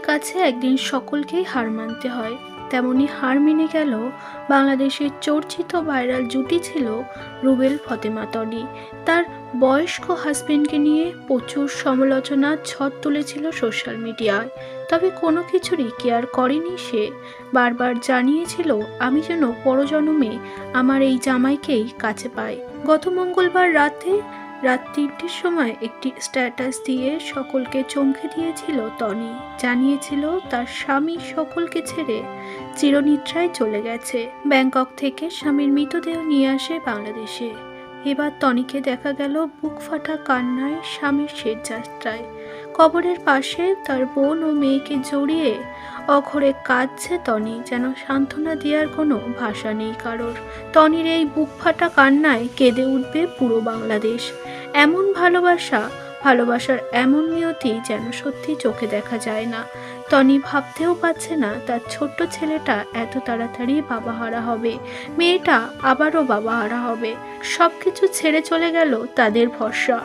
কাছে একদিন সকলকেই হার মানতে হয়। তেমনি হার মেনে গেল বাংলাদেশের চর্চিত ভাইরাল জুটি ছিল রুবেল ফতেমা তনি তার বয়স্ক হাজবেন্ডকে নিয়ে প্রচুর সমালোচনা ঝড় তুলেছিল সোশ্যাল মিডিয়ায়। তবে কোনো কিছুরই কেয়ার করেনি সে। বারবার জানিয়েছিল, আমি যেন পরজন্মে আমার এই জামাইকেই কাছে পাই। গত মঙ্গলবার রাতে রাত তিনটের সময় একটি স্ট্যাটাস দিয়ে সকলকে চমকে দিয়েছিল তনি জানিয়েছিল তার স্বামী সকলকে ছেড়ে চিরনিদ্রায় চলে গেছে। ব্যাংকক থেকে স্বামীর মৃতদেহ নিয়ে আসে বাংলাদেশে। এবার তনিকে দেখা গেল বুক ফাটা কান্নায় স্বামীর শেষ যাত্রায়। কবরের পাশে তার বোন ও মেয়েকে জড়িয়ে অঘরে কাঁদছে তনি যেন সান্ত্বনা দেওয়ার কোনো ভাষা নেই কারোর। তনির এই বুক ফাটা কান্নায় কেঁদে উঠবে পুরো বাংলাদেশ। এমন ভালোবাসা, ভালোবাসার এমন নিয়তি যেন সত্যি চোখে দেখা যায় না। তনি ভাবতেও পারছে না তার ছোট্ট ছেলেটা এত তাড়াতাড়ি বাবা হারা হবে। মেয়েটা আবারও বাবা হারা হবে। সব কিছু ছেড়ে চলে গেল তাদের ভরসা।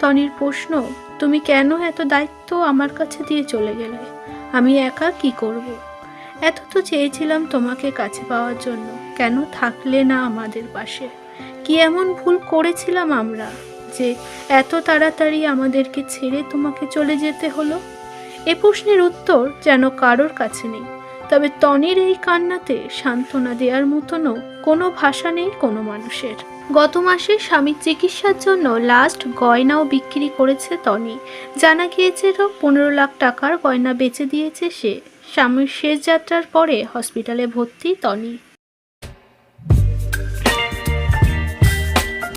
তনির প্রশ্ন, তুমি কেন এত দায়িত্ব আমার কাছে দিয়ে চলে গেলে? আমি একা কি করব। এত তো চেয়েছিলাম তোমাকে কাছে পাওয়ার জন্য। কেন থাকলে না আমাদের পাশে? কি এমন ভুল করেছিলাম আমরা? যে এত তাড়াতাড়ি আমাদেরকে ছেড়ে তোমাকে চলে যেতে হলো? এ প্রশ্নের উত্তর যেন কারোর কাছে নেই। তবে তনির এই কান্নাতে সান্ত্বনা দেওয়ার মতনও কোনো ভাষা নেই কোনো মানুষের। গত মাসে স্বামীর চিকিৎসার জন্য লাস্ট গয়নাও বিক্রি করেছে তনি। জানা গিয়েছিল পনেরো লাখ টাকার গয়না বেচে দিয়েছে সে। স্বামীর শেষ যাত্রার পরে হসপিটালে ভর্তি তনি।